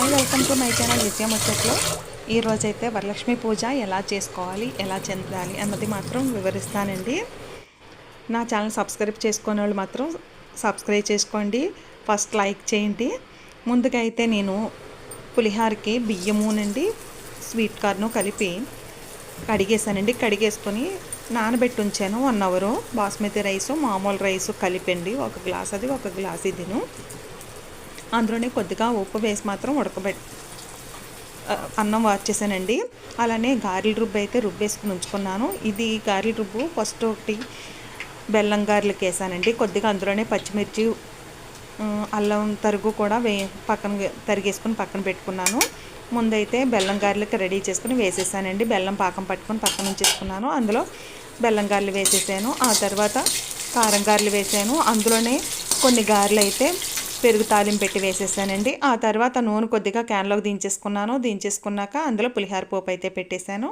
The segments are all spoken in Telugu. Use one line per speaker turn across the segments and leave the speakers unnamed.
hi welcome to my channel Vijaya ముచ్చట్లో ఈరోజైతే వరలక్ష్మి పూజ ఎలా చేసుకోవాలి ఎలా చెందాలి అన్నది మాత్రం వివరిస్తానండి నా ఛానల్ సబ్స్క్రైబ్ చేసుకునే వాళ్ళు మాత్రం సబ్స్క్రైబ్ చేసుకోండి ఫస్ట్ లైక్ చేయండి ముందుగా అయితే నేను పులిహారకి బియ్యమునండి స్వీట్ కార్ను కలిపి కడిగేసానండి కడిగేసుకొని నానబెట్టి ఉంచాను వన్ అవరు బాస్మతి రైసు మామూలు రైసు కలిపండి ఒక గ్లాస్ అది ఒక గ్లాస్ ఇదిను అందులోనే కొద్దిగా ఉప్పు వేసి మాత్రం ఉడకబెట్టి అన్నం వార్చేసానండి అలానే గారెల రుబ్బు అయితే రుబ్బేసుకుని ఉంచుకున్నాను ఇది గారెల రుబ్బు ఫస్ట్ ఒకటి బెల్లం గారెలకు వేసానండి కొద్దిగా అందులోనే పచ్చిమిర్చి అల్లం తరుగు కూడా వే పక్కన తరిగేసుకుని పక్కన పెట్టుకున్నాను ముందైతే బెల్లం గారెలకి రెడీ చేసుకుని వేసేసానండి బెల్లం పాకం పట్టుకొని పక్కన ఉంచేసుకున్నాను అందులో బెల్లం గారెలు వేసేసాను ఆ తర్వాత కారం గారెలు వేసాను అందులోనే కొన్ని గారెలు అయితే పెరుగు తాలింపు పెట్టి వేసేసానండి ఆ తర్వాత నూనె కొద్దిగా క్యాన్లోకి దించేసుకున్నాను దించేసుకున్నాక అందులో పులిహార పోపు అయితే పెట్టేశాను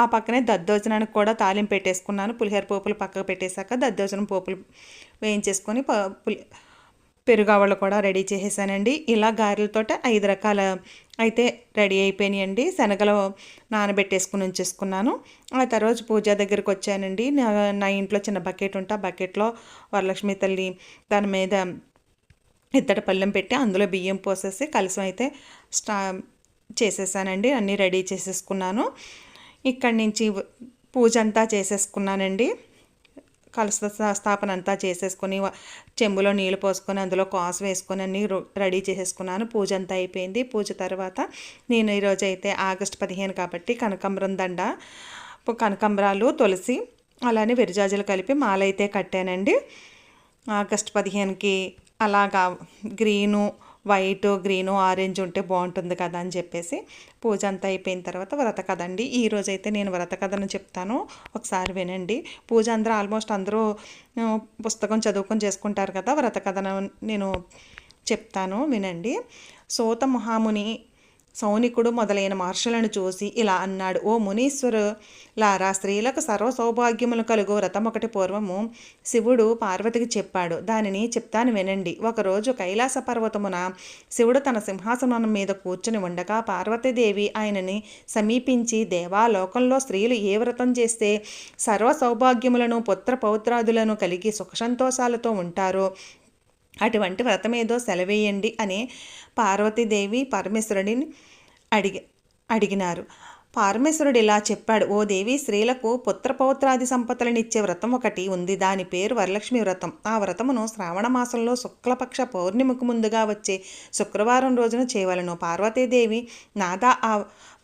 ఆ పక్కనే దద్దోజనానికి కూడా తాలింపు పెట్టేసుకున్నాను పులిహార పోపులు పక్కకు పెట్టేశాక దద్దోజనం పోపులు వేయించేసుకొని పులి పెరుగవళ్ళు కూడా రెడీ చేసేసానండి ఇలా గారెలతో ఐదు రకాల అయితే రెడీ అయిపోయినాయండి శనగలు నానబెట్టేసుకుని ఉంచేసుకున్నాను ఆ తర్వాత పూజ దగ్గరికి వచ్చానండి నా ఇంట్లో చిన్న బకెట్ ఉంటే ఆ బకెట్లో వరలక్ష్మి తల్లి దాని మీద ఇద్దటి పళ్ళెం పెట్టి అందులో బియ్యం పోసేసి కలసం అయితే స్టా చేసేసానండి అన్నీ రెడీ చేసేసుకున్నాను ఇక్కడి నుంచి పూజ అంతా చేసేసుకున్నానండి కలస స్థాపన అంతా చేసేసుకొని చెంబులో నీళ్ళు పోసుకొని అందులో కాస్ వేసుకొని అన్నీ రెడీ చేసేసుకున్నాను పూజ అంతా అయిపోయింది పూజ తర్వాత నేను ఈరోజు అయితే ఆగస్ట్ పదిహేను కాబట్టి కనకాంబరం దండ కనకాంబరాలు తులసి అలానే విరజాజులు కలిపి మాలైతే కట్టానండి ఆగస్ట్ పదిహేనుకి అలాగా గ్రీను వైట్ గ్రీను ఆరెంజ్ ఉంటే బాగుంటుంది కదా అని చెప్పేసి పూజ అంతా అయిపోయిన తర్వాత వ్రత కథ అండి ఈరోజైతే నేను వ్రత కథను చెప్తాను ఒకసారి వినండి పూజ అందరూ ఆల్మోస్ట్ అందరూ పుస్తకం చదువుకొని చేసుకుంటారు కదా వ్రత కథను నేను చెప్తాను వినండి సోత మహాముని సౌనికుడు మొదలైన మహర్షులను చూసి ఇలా అన్నాడు ఓ మునీశ్వరు లారా స్త్రీలకు సర్వ సౌభాగ్యములు కలుగు వ్రతం ఒకటి పూర్వము శివుడు పార్వతికి చెప్పాడు దానిని చెప్తాను వినండి ఒకరోజు కైలాస పర్వతమున శివుడు తన సింహాసనం మీద కూర్చుని ఉండగా పార్వతీదేవి ఆయనని సమీపించి దేవాలోకంలో స్త్రీలు ఏ వ్రతం చేస్తే సర్వ సౌభాగ్యములను పుత్ర పౌత్రాదులను కలిగి సుఖ సంతోషాలతో ఉంటారో అటువంటి వ్రతం ఏదో సెలవేయండి అని పార్వతీదేవి పరమేశ్వరుడిని అడిగి అడిగినారు పరమేశ్వరుడు ఇలా చెప్పాడు ఓ దేవి స్త్రీలకు పుత్రపౌత్రాది సంపదలనిచ్చే వ్రతం ఒకటి ఉంది దాని పేరు వరలక్ష్మి వ్రతం ఆ వ్రతమును శ్రావణ మాసంలో శుక్లపక్ష పౌర్ణిమకు ముందుగా వచ్చే శుక్రవారం రోజున చేయవలను పార్వతీదేవి నాదా ఆ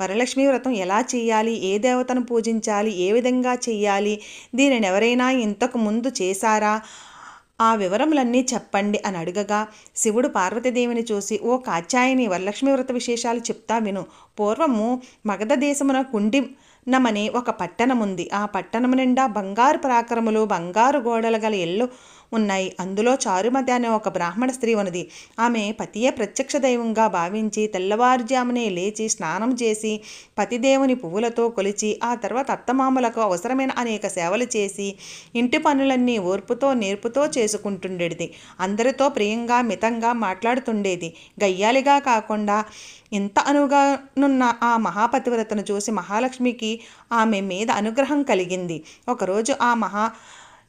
వరలక్ష్మి వ్రతం ఎలా చేయాలి ఏ దేవతను పూజించాలి ఏ విధంగా చేయాలి దీనిని ఎవరైనా ఇంతకు ముందు చేశారా ఆ వివరములన్నీ చెప్పండి అని అడగగా శివుడు పార్వతీదేవిని చూసి ఓ కాచాయని వరలక్ష్మి వ్రత విశేషాలు చెప్తా విను పూర్వము మగధ దేశమున కుండి నమనే ఒక పట్టణముంది ఆ పట్టణము నిండా బంగారు ప్రాకరములు బంగారు గోడలు గల ఇళ్ళు ఉన్నాయి అందులో చారుమతి అనే ఒక బ్రాహ్మణ స్త్రీ ఉన్నది ఆమె పతియే ప్రత్యక్ష దైవంగా భావించి తెల్లవారుజామునే లేచి స్నానం చేసి పతిదేవుని పువ్వులతో కొలిచి ఆ తర్వాత అత్తమామలకు అవసరమైన అనేక సేవలు చేసి ఇంటి పనులన్నీ ఓర్పుతో నేర్పుతో చేసుకుంటుండేది అందరితో ప్రియంగా మితంగా మాట్లాడుతుండేది గయ్యాలిగా కాకుండా ఇంత అనుగానున్న ఆ మహాపతివ్రతను చూసి మహాలక్ష్మికి ఆమె మీద అనుగ్రహం కలిగింది ఒకరోజు ఆ మహా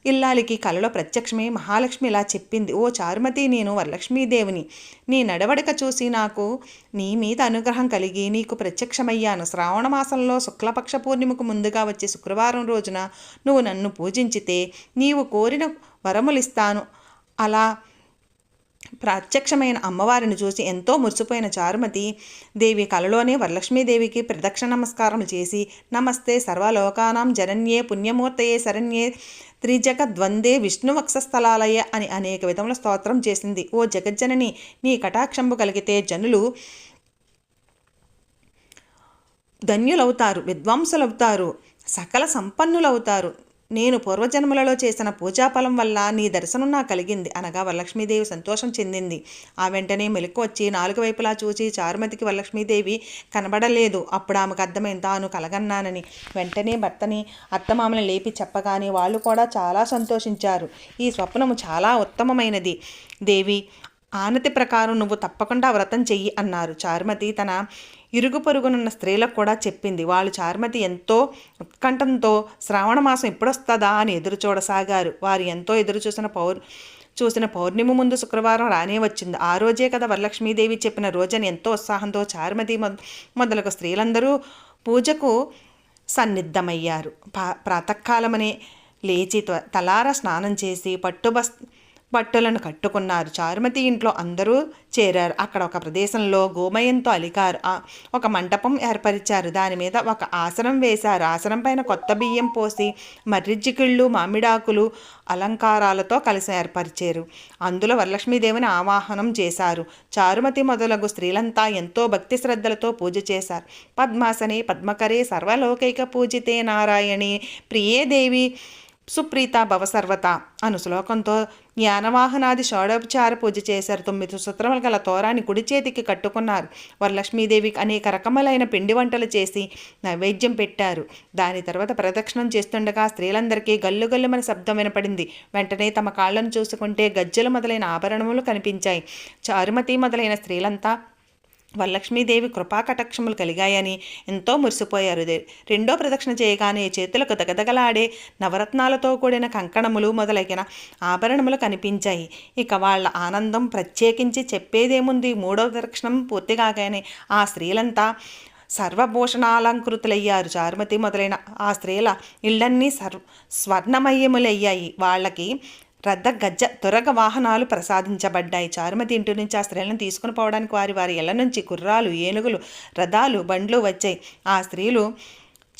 ఇల్లాలికి కలలో ప్రత్యక్షమే మహాలక్ష్మి ఇలా చెప్పింది ఓ చారుమతి నేను వరలక్ష్మీదేవిని నీ నడవడిక చూసి నాకు నీ మీద అనుగ్రహం కలిగి నీకు ప్రత్యక్షమయ్యాను శ్రావణ మాసంలో శుక్లపక్ష పూర్ణిమకు ముందుగా వచ్చే శుక్రవారం రోజున నువ్వు నన్ను పూజించితే నీవు కోరిన వరములిస్తాను అలా ప్రత్యక్షమైన అమ్మవారిని చూసి ఎంతో మురిసిపోయిన చారుమతి దేవి కలలోనే వరలక్ష్మీదేవికి ప్రదక్షిణ నమస్కారం చేసి నమస్తే సర్వలోకానాం జనన్యే పుణ్యమూర్తయే శరణ్యే త్రిజగ ద్వందే విష్ణువక్ష స్థలాలయ అని అనేక విధముల స్తోత్రం చేసింది ఓ జగజ్జనని నీ కటాక్షంబు కలిగితే జనులు ధన్యులవుతారు విద్వాంసులవుతారు సకల సంపన్నులవుతారు నేను పూర్వజన్మలలో చేసిన పూజాఫలం వల్ల నీ దర్శనం నాకు కలిగింది అనగా వరలక్ష్మీదేవి సంతోషం చెందింది ఆ వెంటనే మెలకు వచ్చి నాలుగు వైపులా చూసి చారుమతికి వరలక్ష్మీదేవి కనబడలేదు అప్పుడు ఆమెకు అర్థమైంది తాను కలగన్నానని వెంటనే భర్తని అత్తమామని లేపి చెప్పగానే వాళ్ళు కూడా చాలా సంతోషించారు ఈ స్వప్నము చాలా ఉత్తమమైనది దేవి ఆనతి ప్రకారం నువ్వు తప్పకుండా వ్రతం చెయ్యి అన్నారు చారుమతి తన ఇరుగు పొరుగునున్న స్త్రీలకు కూడా చెప్పింది వాళ్ళు చార్మతి ఎంతో ఉత్కంఠంతో శ్రావణ మాసం ఎప్పుడొస్తుందా అని ఎదురు చూడసాగారు వారు ఎంతో ఎదురు చూసిన పౌర్ చూసిన పౌర్ణిమ ముందు శుక్రవారం రానే వచ్చింది ఆ రోజే కదా వరలక్ష్మీదేవి చెప్పిన రోజని ఎంతో ఉత్సాహంతో చార్మతి మొదలగు స్త్రీలందరూ పూజకు సన్నిద్ధమయ్యారు ప్రాతకాలమనే లేచి తలార స్నానం చేసి పట్టుబస్ బట్టలను కట్టుకున్నారు చారుమతి ఇంట్లో అందరూ చేరారు అక్కడ ఒక ప్రదేశంలో గోమయంతో అలికారు ఒక మంటపం ఏర్పరిచారు దాని మీద ఒక ఆసనం వేశారు ఆసనం పైన కొత్త బియ్యం పోసి మర్రిజికిళ్ళు మామిడాకులు అలంకారాలతో కలిసి ఏర్పరిచారు అందులో వరలక్ష్మీదేవిని ఆవాహనం చేశారు చారుమతి మొదలగు స్త్రీలంతా ఎంతో భక్తి శ్రద్ధలతో పూజ చేశారు పద్మాసని పద్మకరే సర్వలోకైక పూజితే నారాయణి ప్రియే దేవి సుప్రీత భవసర్వత అను శ్లోకంతో జ్ఞానవాహనాది షోడోపచార పూజ చేశారు తొమ్మిది సూత్రములు గల తోరాన్ని కుడి చేతికి కట్టుకున్నారు వరలక్ష్మీదేవికి అనేక రకములైన పిండి వంటలు చేసి నైవేద్యం పెట్టారు దాని తర్వాత ప్రదక్షిణం చేస్తుండగా స్త్రీలందరికీ గల్లు గల్లుమని శబ్దం వినపడింది వెంటనే తమ కాళ్లను చూసుకుంటే గజ్జలు మొదలైన ఆభరణములు కనిపించాయి చారుమతి మొదలైన స్త్రీలంతా వరలక్ష్మీదేవి కృపాకటక్షములు కలిగాయని ఎంతో మురిసిపోయారు రెండో ప్రదక్షిణ చేయగానే చేతులకు దగదగలాడే నవరత్నాలతో కూడిన కంకణములు మొదలగిన ఆభరణములు కనిపించాయి ఇక వాళ్ళ ఆనందం ప్రత్యేకించి చెప్పేదేముంది మూడో ప్రదక్షిణం పూర్తిగానే ఆ స్త్రీలంతా సర్వభూషణాలంకృతులయ్యారు చారుమతి మొదలైన ఆ స్త్రీల ఇళ్లన్నీ సర్వ స్వర్ణమయములయ్యాయి వాళ్ళకి రద్ద గజ్జ త్వరగ వాహనాలు ప్రసాదించబడ్డాయి చారుమతి ఇంటి నుంచి ఆ స్త్రీలను తీసుకుని పోవడానికి వారి వారి ఇళ్ల నుంచి కుర్రాలు ఏనుగులు రథాలు బండ్లు వచ్చాయి ఆ స్త్రీలు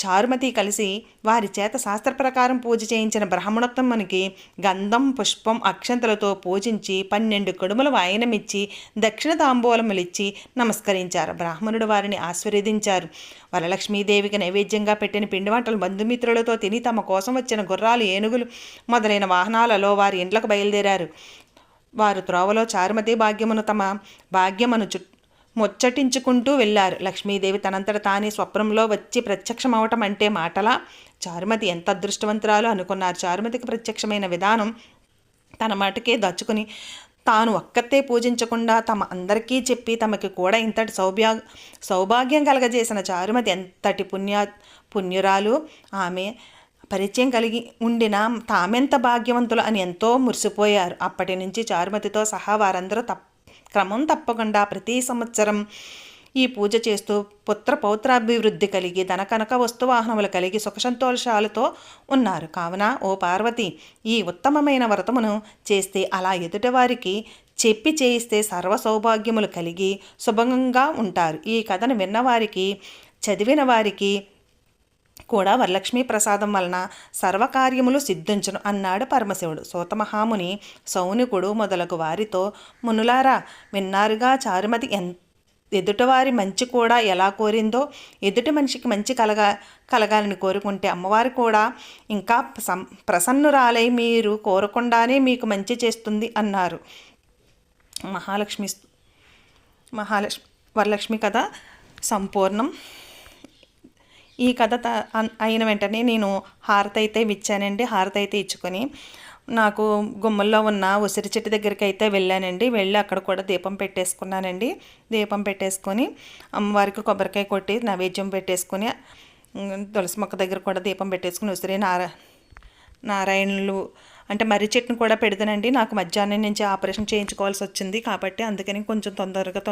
చారుమతి కలిసి వారి చేత శాస్త్ర ప్రకారం పూజ చేయించిన బ్రాహ్మణోత్తమ్మనికి గంధం పుష్పం అక్షంతలతో పూజించి పన్నెండు కడుముల వాయనమిచ్చి దక్షిణ తాంబూలములిచ్చి నమస్కరించారు బ్రాహ్మణుడు వారిని ఆశీర్వదించారు వరలక్ష్మీదేవికి నైవేద్యంగా పెట్టిన పిండి వంటలు బంధుమిత్రులతో తిని తమ కోసం వచ్చిన గుర్రాలు ఏనుగులు మొదలైన వాహనాలలో వారి ఇంట్లకు బయలుదేరారు వారు త్రోవలో చారుమతి భాగ్యమును తమ భాగ్యమును చుట్టూ ముచ్చటించుకుంటూ వెళ్ళారు లక్ష్మీదేవి తనంతట తానే స్వప్నంలో వచ్చి ప్రత్యక్షమవటం అంటే మాటలా చారుమతి ఎంత అదృష్టవంతురాలు అనుకున్నారు చారుమతికి ప్రత్యక్షమైన విధానం తన మాటకే దాచుకుని తాను ఒక్కతే పూజించకుండా తమ అందరికీ చెప్పి తమకి కూడా ఇంతటి సౌభ్యా సౌభాగ్యం కలగజేసిన చారుమతి ఎంతటి పుణ్య పుణ్యురాలు ఆమె పరిచయం కలిగి ఉండిన తామెంత భాగ్యవంతులు అని ఎంతో మురిసిపోయారు అప్పటి నుంచి చారుమతితో సహా వారందరూ తప్ప క్రమం తప్పకుండా ప్రతి సంవత్సరం ఈ పూజ చేస్తూ పుత్ర పౌత్రాభివృద్ధి కలిగి ధనకనక వస్తువాహనములు కలిగి సుఖసంతోషాలతో ఉన్నారు కావున ఓ పార్వతి ఈ ఉత్తమమైన వ్రతమును చేస్తే అలా ఎదుటివారికి చెప్పి చేయిస్తే సర్వ సౌభాగ్యములు కలిగి శుభంగా ఉంటారు ఈ కథను విన్నవారికి చదివిన వారికి కూడా వరలక్ష్మీ ప్రసాదం వలన సర్వకార్యములు సిద్ధించను అన్నాడు పరమశివుడు సోతమహాముని సౌనికుడు మొదలగు వారితో మునులారా విన్నారుగా చారుమతి ఎన్ ఎదుటివారి మంచి కూడా ఎలా కోరిందో ఎదుటి మనిషికి మంచి కలగా కలగాలని కోరుకుంటే అమ్మవారు కూడా ఇంకా సం ప్రసన్నురాలై మీరు కోరకుండానే మీకు మంచి చేస్తుంది అన్నారు మహాలక్ష్మి మహాలక్ష్మి వరలక్ష్మి కథ సంపూర్ణం ఈ కథ అయిన వెంటనే నేను హారతి అయితే ఇచ్చానండి హారతి అయితే ఇచ్చుకొని నాకు గుమ్మల్లో ఉన్న ఉసిరి చెట్టు దగ్గరికి అయితే వెళ్ళానండి వెళ్ళి అక్కడ కూడా దీపం పెట్టేసుకున్నానండి దీపం పెట్టేసుకొని అమ్మవారికి కొబ్బరికాయ కొట్టి నైవేద్యం పెట్టేసుకొని తులసి మొక్క దగ్గర కూడా దీపం పెట్టేసుకుని ఉసిరి నార నారాయణలు అంటే మర్రి చెట్టును కూడా పెడతానండి నాకు మధ్యాహ్నం నుంచి ఆపరేషన్ చేయించుకోవాల్సి వచ్చింది కాబట్టి అందుకని కొంచెం తొందరగా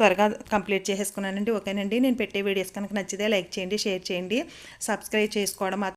త్వరగా కంప్లీట్ చేసేసుకున్నానండి ఓకేనండి నేను పెట్టే వీడియోస్ కనుక నచ్చితే లైక్ చేయండి షేర్ చేయండి సబ్స్క్రైబ్ చేసుకోవడం